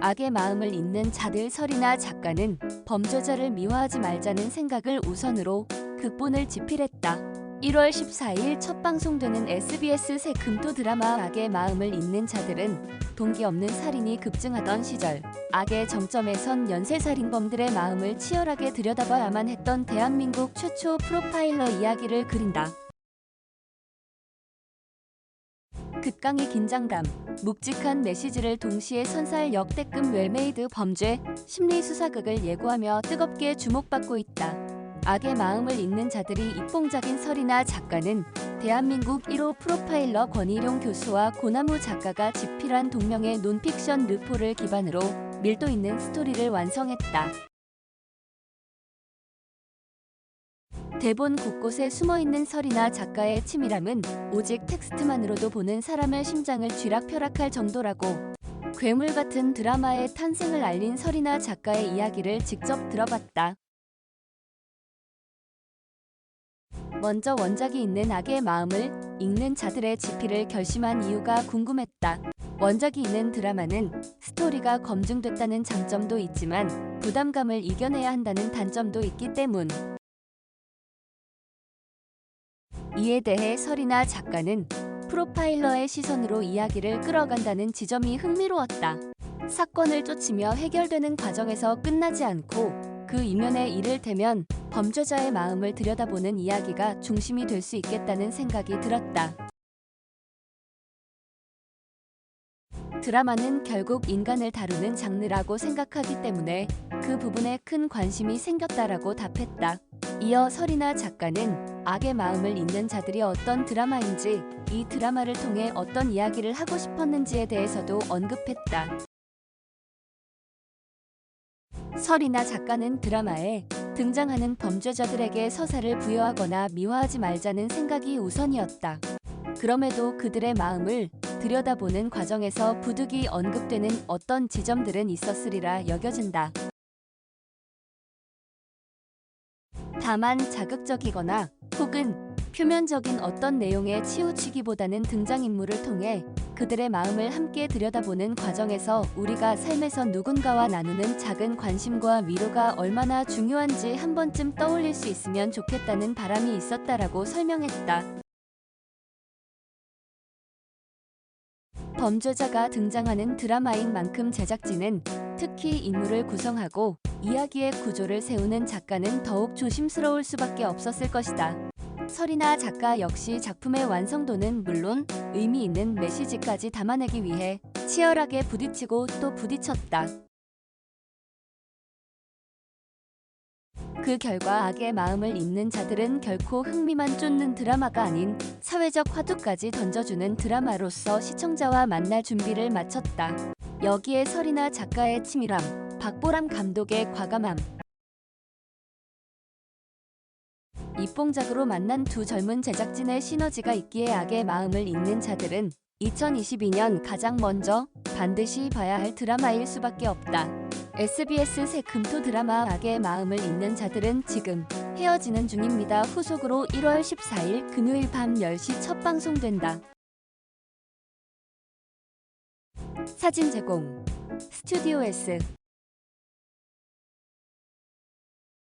악의 마음을 잇는 자들 설이나 작가는 범죄자를 미화하지 말자는 생각을 우선으로 극본을 집필했다. 1월 14일 첫 방송되는 SBS 새 금토 드라마 악의 마음을 잇는 자들은 동기 없는 살인이 급증하던 시절 악의 정점에 선 연쇄살인범들의 마음을 치열하게 들여다봐야만 했던 대한민국 최초 프로파일러 이야기를 그린다. 극강의 긴장감, 묵직한 메시지를 동시에 선사할 역대급 웰메이드 범죄 심리 수사극을 예고하며 뜨겁게 주목받고 있다. 악의 마음을 잇는 자들이 입봉작인 설이나 작가는 대한민국 1호 프로파일러 권일용 교수와 고나무 작가가 집필한 동명의 논픽션 르포를 기반으로 밀도 있는 스토리를 완성했다. 대본 곳곳에 숨어있는 설이나 작가의 치밀함은 오직 텍스트만으로도 보는 사람의 심장을 쥐락펴락할 정도라고 괴물 같은 드라마의 탄생을 알린 설이나 작가의 이야기를 직접 들어봤다. 먼저 원작이 있는 악의 마음을 읽는 자들의 지피를 결심한 이유가 궁금했다. 원작이 있는 드라마는 스토리가 검증됐다는 장점도 있지만 부담감을 이겨내야 한다는 단점도 있기 때문. 이에 대해 설이나 작가는 프로파일러의 시선으로 이야기를 끌어간다는 지점이 흥미로웠다. 사건을 쫓으며 해결되는 과정에서 끝나지 않고 그 이면에 이를테면 범죄자의 마음을 들여다보는 이야기가 중심이 될 수 있겠다는 생각이 들었다. 드라마는 결국 인간을 다루는 장르라고 생각하기 때문에 그 부분에 큰 관심이 생겼다라고 답했다. 이어 설이나 작가는 악의 마음을 잇는 자들이 어떤 드라마인지 이 드라마를 통해 어떤 이야기를 하고 싶었는지에 대해서도 언급했다. 설이나 작가는 드라마에 등장하는 범죄자들에게 서사를 부여하거나 미화하지 말자는 생각이 우선이었다. 그럼에도 그들의 마음을 들여다보는 과정에서 부득이 언급되는 어떤 지점들은 있었으리라 여겨진다. 다만 자극적이거나 혹은 표면적인 어떤 내용에 치우치기보다는 등장인물을 통해 그들의 마음을 함께 들여다보는 과정에서 우리가 삶에서 누군가와 나누는 작은 관심과 위로가 얼마나 중요한지 한 번쯤 떠올릴 수 있으면 좋겠다는 바람이 있었다라고 설명했다. 범죄자가 등장하는 드라마인 만큼 제작진은 특히 인물을 구성하고 이야기의 구조를 세우는 작가는 더욱 조심스러울 수밖에 없었을 것이다. 설이나 작가 역시 작품의 완성도는 물론 의미 있는 메시지까지 담아내기 위해 치열하게 부딪히고 또 부딪혔다. 그 결과 악의 마음을 잇는 자들은 결코 흥미만 쫓는 드라마가 아닌 사회적 화두까지 던져주는 드라마로서 시청자와 만날 준비를 마쳤다. 여기에 설이나 작가의 치밀함, 박보람 감독의 과감함, 입봉작으로 만난 두 젊은 제작진의 시너지가 있기에 악의 마음을 잇는 자들은 2022년 가장 먼저 반드시 봐야 할 드라마일 수밖에 없다. SBS 새 금토 드라마 악의 마음을 잇는 자들은 지금 헤어지는 중입니다. 후속으로 1월 14일 금요일 밤 10시 첫 방송된다. 사진 제공 스튜디오 S